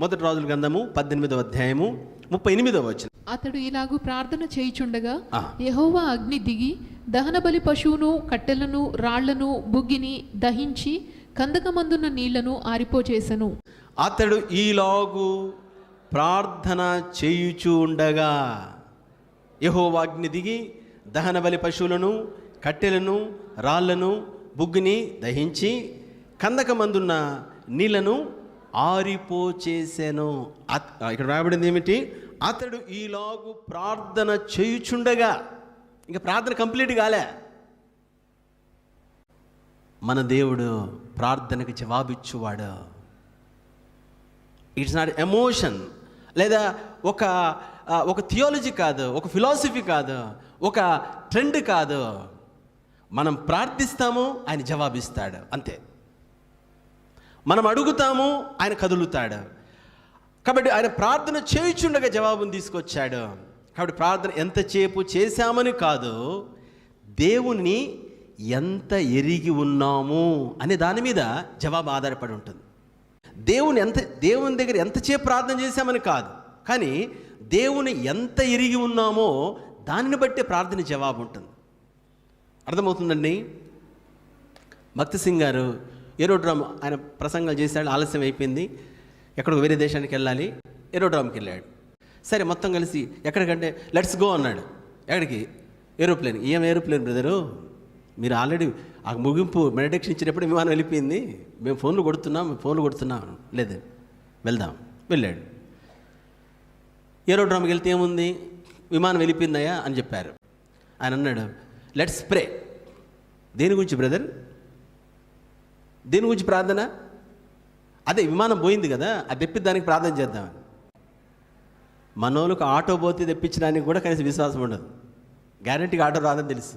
మొదటి రాజుల గ్రంథము పద్దెనిమిదవ అధ్యాయము ముప్పై ఎనిమిదవ వచ్చిన అతడు ఇలాగూ ప్రార్థన చేయుచుండగా. యెహోవా అగ్ని దిగి దహన బలి పశువును కట్టెలను రాళ్ళను బుగ్గిని దహించి కందకమందున్న నీళ్ళను ఆరిపోచేసెను అతడు ఈలాగు ప్రార్థన చేయుచూ ఉండగా యహోవాగ్ని దిగి దహన బలి పశువులను కట్టెలను రాళ్ళను బుగ్గుని దహించి కందకమందున్న నీళ్ళను ఆరిపోచేసాను అత్- ఇక్కడ రాయబడింది ఏమిటి? అతడు ఈలాగు ప్రార్థన చేయుచుండగా. ఇంకా ప్రార్థన కంప్లీట్ కాలే. మన దేవుడు ప్రార్థనకు జవాబిచ్చువాడు. ఇట్స్ నాట్ ఎమోషన్ లేదా ఒక ఒక థియాలజీ కాదు ఒక ఫిలాసఫీ కాదు ఒక ట్రెండ్ కాదు. మనం ప్రార్థిస్తాము ఆయన జవాబిస్తాడు. అంతే. మనం అడుగుతాము ఆయన కదులుతాడు. కాబట్టి ఆయన ప్రార్థన చేయుచుండగా జవాబును తీసుకొచ్చాడు. కాబట్టి ప్రార్థన ఎంతసేపు చేశామని కాదు దేవుని ఎంత ఎరిగి ఉన్నాము అనే దాని మీద జవాబు ఆధారపడి ఉంటుంది. దేవుని ఎంత దేవుని దగ్గర ఎంతసేపు ప్రార్థన చేశామని కాదు కానీ దేవుని ఎంత ఎరిగి ఉన్నామో దానిని బట్టి ప్రార్థన జవాబు ఉంటుంది. అర్థమవుతుందండి? భక్తి సింగ్ గారు ఏరోడ్రామ్ ఆయన ప్రసంగాలు చేశాడు ఆలస్యం అయిపోయింది. ఎక్కడికి వేరే దేశానికి వెళ్ళాలి. ఏరోడ్రామ్కి వెళ్ళాడు. సరే మొత్తం కలిసి ఎక్కడికంటే లెట్స్ గో అన్నాడు. ఎక్కడికి? ఏరోప్లేన్. ఏం ఏరోప్లేన్ బ్రదరు? మీరు ఆల్రెడీ ఆ ముగింపు మెడిటేషన్ ఇచ్చినప్పుడు విమానం వెళ్ళిపోయింది. మేము ఫోన్లు కొడుతున్నాం ఫోన్లు కొడుతున్నాం. లేదు. వెళ్దాం. వెళ్ళాడు. ఏరోడ్రామ్కి వెళ్తే ఏముంది? విమానం వెళ్ళిపోయిందయ్యా అని చెప్పారు. ఆయన అన్నాడు లెట్స్ ప్రే. దేని గురించి బ్రదర్? దేని గురించి ప్రార్థన? అదే విమానం పోయింది కదా అది తెప్పి దానికి ప్రార్థన చేద్దామని. మనోళ్ళకు ఆటో పోతే తెప్పించడానికి కూడా కనీసం విశ్వాసం ఉండదు. గ్యారంటీగా ఆటో రాదని తెలుసు.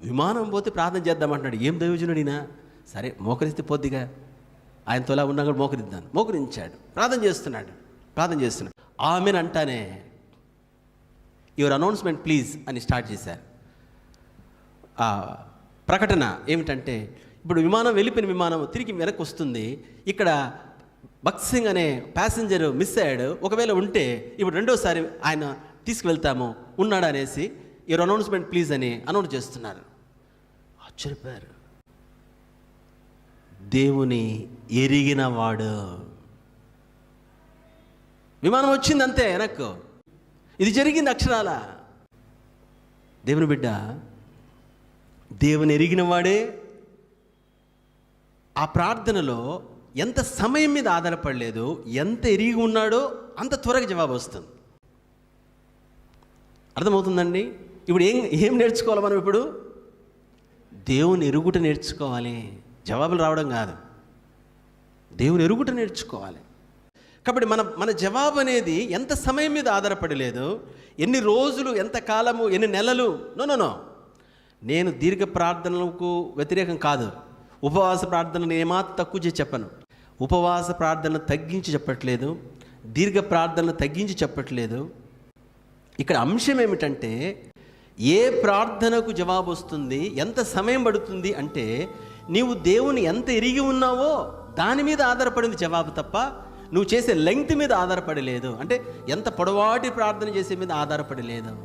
విమానం పోతే ప్రార్థన చేద్దామంటున్నాడు. ఏం దైవజనుడినా సరే మోకరిస్తే పోద్దిగా. ఆయన తొలా ఉన్నా కూడా మోకరిద్దాను. మోకరించాడు. ప్రార్థన చేస్తున్నాడు. ప్రార్థన చేస్తున్నాడు. ఆమెను అంటానే. యువర్ అనౌన్స్మెంట్ ప్లీజ్ అని స్టార్ట్ చేశారు. ప్రకటన ఏమిటంటే ఇప్పుడు విమానం వెళ్ళిపోయిన విమానం తిరిగి వెనక్కి వస్తుంది. ఇక్కడ భక్త్ సింగ్ అనే ప్యాసింజర్ మిస్ అయ్యాడు. ఒకవేళ ఉంటే ఇప్పుడు రెండోసారి ఆయన తీసుకువెళ్తాము ఉన్నాడు అనేసి యువర్ అనౌన్స్మెంట్ ప్లీజ్ అని అనౌన్స్ చేస్తున్నారు. ఆశ్చర్యపోయారు. దేవుని ఎరిగిన వాడు. విమానం వచ్చింది అంతే వెనక్కు. ఇది జరిగింది అక్షరాల. దేవుని బిడ్డ దేవుని ఎరిగిన వాడే ఆ ప్రార్థనలో ఎంత సమయం మీద ఆధారపడలేదు ఎంత ఎరిగి ఉన్నాడో అంత త్వరగా జవాబు వస్తుంది. అర్థమవుతుందండి? ఇప్పుడు ఏం ఏం నేర్చుకోవాలి మనం ఇప్పుడు? దేవుని ఎరుగుట నేర్చుకోవాలి. జవాబులు రావడం కాదు. దేవుని ఎరుగుట నేర్చుకోవాలి. కాబట్టి మన మన జవాబు అనేది ఎంత సమయం మీద ఆధారపడలేదు ఎన్ని రోజులు ఎంత కాలము ఎన్ని నెలలు? No no no. నేను దీర్ఘ ప్రార్థనలకు వ్యతిరేకం కాదు. ఉపవాస ప్రార్థనలు ఏమాత్రం తక్కువ చేసి చెప్పను. ఉపవాస ప్రార్థన తగ్గించి చెప్పట్లేదు. దీర్ఘ ప్రార్థనలు తగ్గించి చెప్పట్లేదు. ఇక్కడ అంశం ఏమిటంటే ఏ ప్రార్థనకు జవాబు వస్తుంది ఎంత సమయం పడుతుంది అంటే నీవు దేవుని ఎంత ఎరిగి ఉన్నావో దాని మీద ఆధారపడింది జవాబు తప్ప నువ్వు చేసే లెంగ్త్ మీద ఆధారపడలేదు. అంటే ఎంత పొడవాటి ప్రార్థన చేసే మీద ఆధారపడలేదు.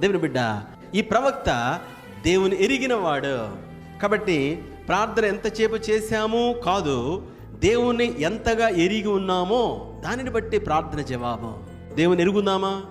దేవుని బిడ్డ ఈ ప్రవక్త దేవుని ఎరిగినవాడు. కాబట్టి ప్రార్థన ఎంతసేపు చేశాము కాదు దేవుణ్ణి ఎంతగా ఎరిగి ఉన్నామో దానిని బట్టి ప్రార్థన జవాబు. దేవుని ఎరుగుందామా